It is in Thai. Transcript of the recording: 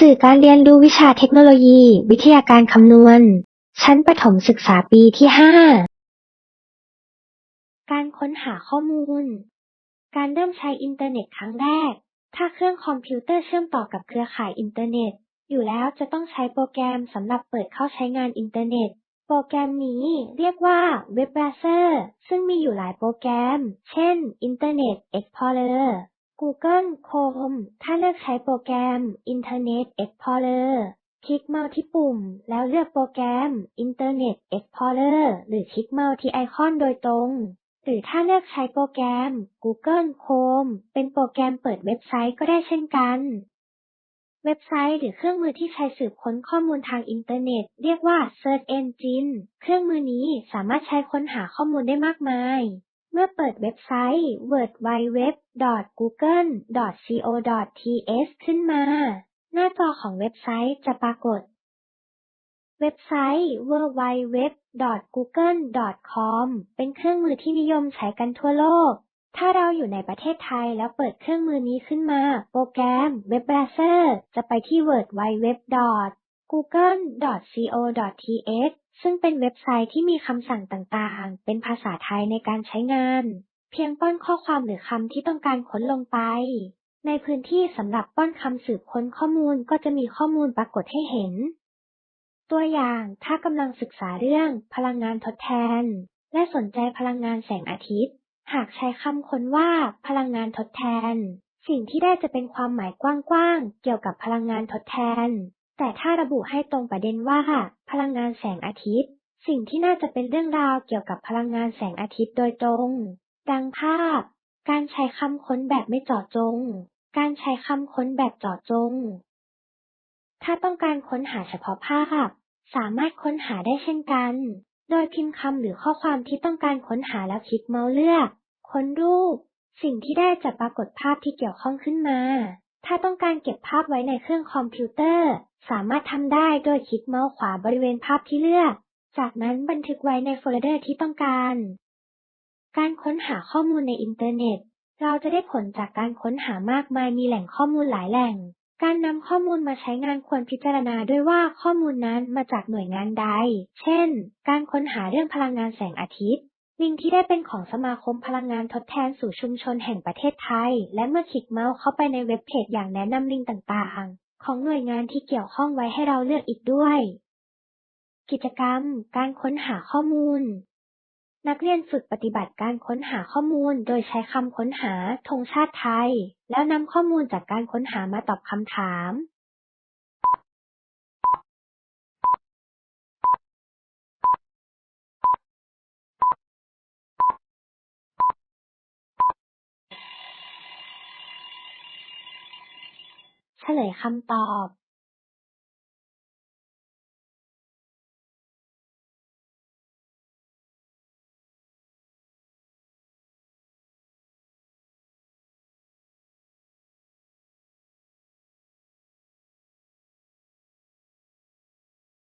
สื่อการเรียนรู้วิชาเทคโนโลยี วิทยาการคำนวณ ชั้นประถมศึกษาปีที่ 5 การค้นหาข้อมูล การเริ่มใช้อินเทอร์เน็ตครั้งแรก ถ้าเครื่องคอมพิวเตอร์เชื่อมต่อกับเครือข่ายอินเทอร์เน็ต อยู่แล้วจะต้องใช้โปรแกรมสำหรับเปิดเข้าใช้งานอินเทอร์เน็ต โปรแกรมนี้เรียกว่า Web Browser ซึ่งมีอยู่หลายโปรแกรม เช่น Internet Explorer Google Chrome ถ้าเลือกใช้โปรแกรม Internet Explorer คลิกเมาส์ที่ปุ่ม แล้วเลือกโปรแกรม Internet Explorer หรือคลิกเมาส์ที่ไอคอนโดยตรง หรือถ้าเลือกใช้โปรแกรม Google Chrome เป็นโปรแกรมเปิดเว็บไซต์ก็ได้เช่นกัน เว็บไซต์หรือเครื่องมือที่ใช้สืบค้นข้อมูลทางอินเทอร์เน็ต เรียกว่า Search Engine เครื่องมือนี้สามารถใช้ค้นหาข้อมูลได้มากมาย เมื่อเปิดเว็บไซต์ www.google.co.th ขึ้นมา หน้าจอของเว็บไซต์จะปรากฏ เว็บไซต์ www.google.com เป็นเครื่องมือที่นิยมใช้กันทั่วโลก ถ้าเราอยู่ในประเทศไทยแล้วเปิดเครื่องมือนี้ขึ้นมา โปรแกรม Web Browser จะไปที่ www.google.co.th ซึ่งเป็นเว็บไซต์ที่มีคำสั่งต่างๆ เป็นภาษาไทยในการใช้งาน เพียงป้อนข้อความหรือคำที่ต้องการค้นลงไป ในพื้นที่สำหรับป้อนคำสืบค้นข้อมูลก็จะมีข้อมูลปรากฏให้เห็น ตัวอย่างถ้ากำลังศึกษาเรื่องพลังงานทดแทน และสนใจพลังงานแสงอาทิตย์ หากใช้คำค้นว่าพลังงานทดแทน สิ่งที่ได้จะเป็นความหมายกว้างๆ เกี่ยวกับพลังงานทดแทน แต่ถ้าระบุให้ตรงประเด็นว่า พลังงานแสงอาทิตย์ สิ่งที่น่าจะเป็นเรื่องราวเกี่ยวกับพลังงานแสงอาทิตย์โดยตรง ดังภาพ การใช้คำค้นแบบไม่เจาะจง การใช้คำค้นแบบเจาะจง ถ้าต้องการค้นหาเฉพาะภาพ สามารถค้นหาได้เช่นกัน โดยพิมพ์คำหรือข้อความที่ต้องการค้นหาแล้วคลิกเมาส์เลือก ค้นรูป สิ่งที่ได้จะปรากฏภาพที่เกี่ยวข้องขึ้นมา ถ้าต้องการเก็บภาพไว้ในเครื่องคอมพิวเตอร์ สามารถทำได้โดยคลิกเมาส์ขวาบริเวณภาพที่เลือก จากนั้นบันทึกไว้ในโฟลเดอร์ที่ต้องการ การค้นหาข้อมูลในอินเทอร์เน็ต เราจะได้ผลจากการค้นหามากมายมีแหล่งข้อมูลหลายแหล่ง การนำข้อมูลมาใช้งานควรพิจารณาด้วยว่าข้อมูลนั้นมาจากหน่วยงานใด เช่น การค้นหาเรื่องพลังงานแสงอาทิตย์ ลิงก์ที่ได้เป็นของสมาคมพลังงานทดแทนสู่ชุมชนแห่งประเทศไทย และเมื่อคลิกเมาส์เข้าไปในเว็บเพจอย่างแนะนำลิงก์ต่างๆ ของหน่วยงานที่เกี่ยวข้องไว้ให้เราเลือกอีกด้วย กิจกรรม การค้นหาข้อมูล นักเรียนฝึกปฏิบัติการค้นหาข้อมูล โดยใช้คำค้นหาธงชาติไทย แล้วนำข้อมูลจากการค้นหามาตอบคำถาม เฉลยคำตอบ